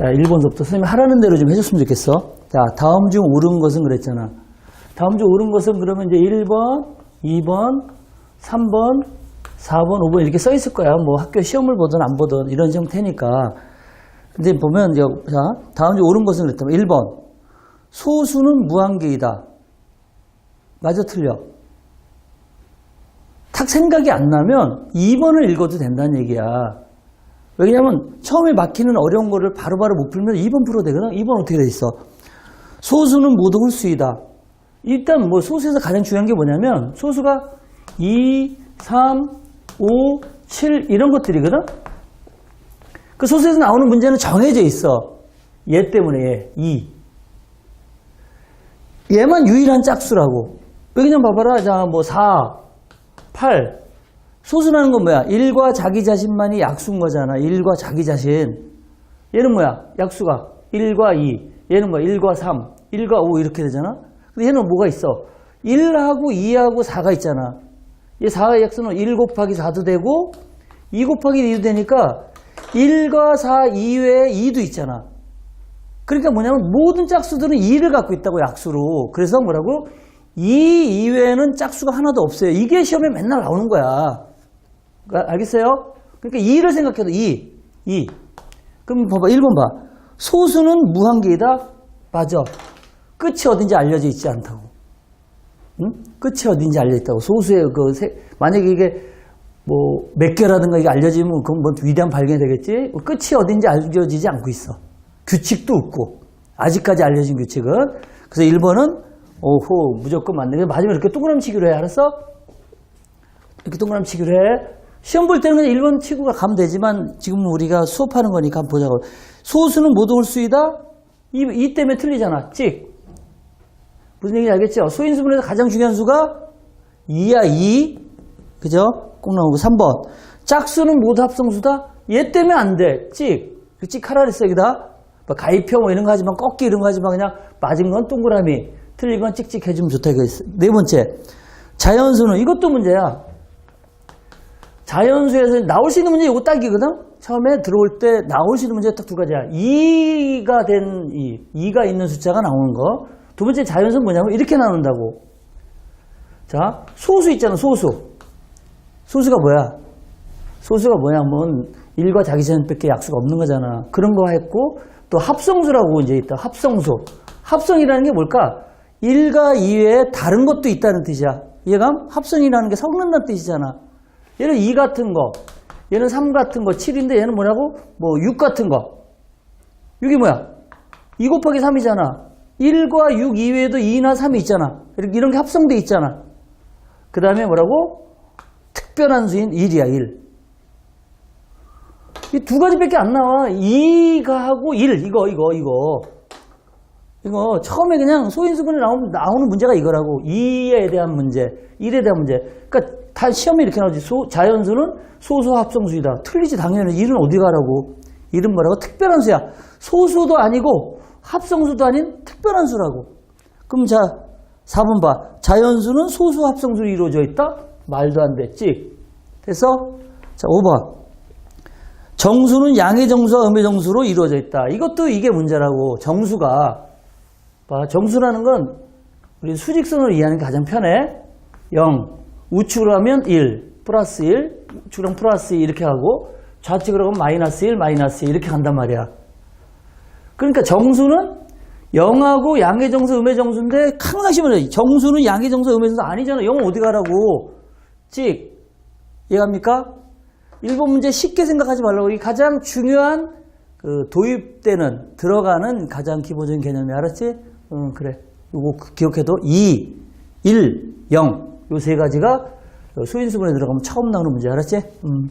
자, 1번서부터 선생님이 하라는 대로 좀 해줬으면 좋겠어. 자, 다음 중 옳은 것은 그랬잖아. 다음 중 옳은 것은 그러면 이제 1번, 2번, 3번, 4번, 5번 이렇게 써 있을 거야. 뭐 학교 시험을 보든 안 보든 이런 형태니까. 근데 보면, 이제 자, 다음 중 옳은 것은 그랬다면 1번. 소수는 무한계이다. 맞아, 틀려. 탁 생각이 안 나면 2번을 읽어도 된다는 얘기야. 왜냐면 처음에 막히는 어려운 거를 바로바로 못 풀면 2번 풀어도 되거든. 2번 어떻게 돼 있어? 소수는 모두 홀수이다. 일단 뭐 소수에서 가장 중요한 게 뭐냐면 소수가 2, 3, 5, 7 이런 것들이거든. 그 소수에서 나오는 문제는 정해져 있어. 얘 때문에 얘, 2. 얘만 유일한 짝수라고. 왜냐면 봐봐라. 자, 뭐 4, 8. 소수라는 건 뭐야? 1과 자기 자신만이 약수인 거잖아. 1과 자기 자신. 얘는 뭐야? 약수가 1과 2. 얘는 뭐야? 1과 3, 1과 5 이렇게 되잖아. 근데 얘는 뭐가 있어? 1하고 2하고 4가 있잖아. 얘 4의 약수는 1 곱하기 4도 되고 2 곱하기 2도 되니까 1과 4 이외에 2도 있잖아. 그러니까 뭐냐면 모든 짝수들은 2를 갖고 있다고 약수로. 그래서 뭐라고? 2 이외에는 짝수가 하나도 없어요. 이게 시험에 맨날 나오는 거야. 그러니까 알겠어요? 그러니까 2를 생각해도 2, 2. 그럼 봐봐, 1번 봐. 소수는 무한계이다? 맞아. 끝이 어딘지 알려져 있지 않다고. 응? 끝이 어딘지 알려져 있다고. 소수의 그, 세, 만약에 이게 뭐 몇 개라든가 이게 알려지면 그건 뭐 위대한 발견이 되겠지? 끝이 어딘지 알려지지 않고 있어. 규칙도 없고. 아직까지 알려진 규칙은. 그래서 1번은 오호, 무조건 맞는 게 맞으면 이렇게 동그라미 치기로 해. 알았어? 이렇게 동그라미 치기로 해. 시험 볼 때는 그냥 1번 치고 가면 되지만 지금 우리가 수업하는 거니까 보자고. 소수는 모두 홀수이다? 이, 이 때문에 틀리잖아. 찍. 무슨 얘기인지 알겠죠? 소인수분에서 가장 중요한 수가 2야, 2. 그죠? 꼭 나오고 3번. 짝수는 모두 합성수다? 얘 때문에 안 돼. 찍. 그 찍하라 그랬어, 여기다. 뭐 가위표 뭐 이런 거 하지 만 꺾기 이런 거 하지 만 그냥 맞은 건 동그라미. 틀린 건 찍찍 해주면 좋다. 이거 있어. 네 번째. 자연수는 이것도 문제야. 자연수에서 나올 수 있는 문제 이거 딱이거든? 처음에 들어올 때 나올 수 있는 문제가 딱 두 가지야. 2가 된 2, 2가 있는 숫자가 나오는 거. 두 번째 자연수는 뭐냐면 이렇게 나온다고. 자, 소수 있잖아, 소수. 소수가 뭐야? 소수가 뭐냐면 1과 자기 전밖에 약수가 없는 거잖아. 그런 거 했고 또 합성수라고 이제 있다. 합성수. 합성이라는 게 뭘까? 1과 2 외에 다른 것도 있다는 뜻이야. 이해감? 합성이라는 게 섞는다는 뜻이잖아. 얘는 2 같은 거, 얘는 3 같은 거, 7인데 얘는 뭐냐고? 뭐 6 같은 거. 6이 뭐야? 2 곱하기 3이잖아. 1과 6 이외에도 2나 3이 있잖아. 이렇게 이런 게 합성돼 있잖아. 그 다음에 뭐라고? 특별한 수인 1이야, 1. 이 두 가지밖에 안 나와. 2가 하고 1, 이거, 이거, 이거. 이거 처음에 그냥 소인수분에 나오는, 나오는 문제가 이거라고. 2에 대한 문제, 1에 대한 문제. 그러니까 다 시험에 이렇게 나오지. 소, 자연수는 소수 합성수이다. 틀리지 당연히. 1은 어디 가라고. 1은 뭐라고? 특별한 수야. 소수도 아니고 합성수도 아닌 특별한 수라고. 그럼 자, 4번 봐. 자연수는 소수 합성수로 이루어져 있다? 말도 안 됐지. 됐어? 자, 5번. 정수는 양의 정수와 음의 정수로 이루어져 있다. 이것도 이게 문제라고. 정수가. 봐, 정수라는 건 우리 수직선으로 이해하는 게 가장 편해. 0. 우측으로 하면 1. 플러스 1. 우측으로 플러스 2 이렇게 하고 좌측으로 하면 마이너스 1, 마이너스 2 이렇게 간단 말이야. 그러니까 정수는 0하고 양의 정수, 음의 정수인데 시험을 정수는 양의 정수, 음의 정수 아니잖아. 0 어디 가라고. 찍. 이해합니까? 1번 문제 쉽게 생각하지 말라고. 이 가장 중요한 그 도입되는, 들어가는 가장 기본적인 개념이 알았지? 응, 그래. 이거 기억해도 2, 1, 0. 요 세 가지가 소인수분에 들어가면 처음 나오는 문제 알았지? 음.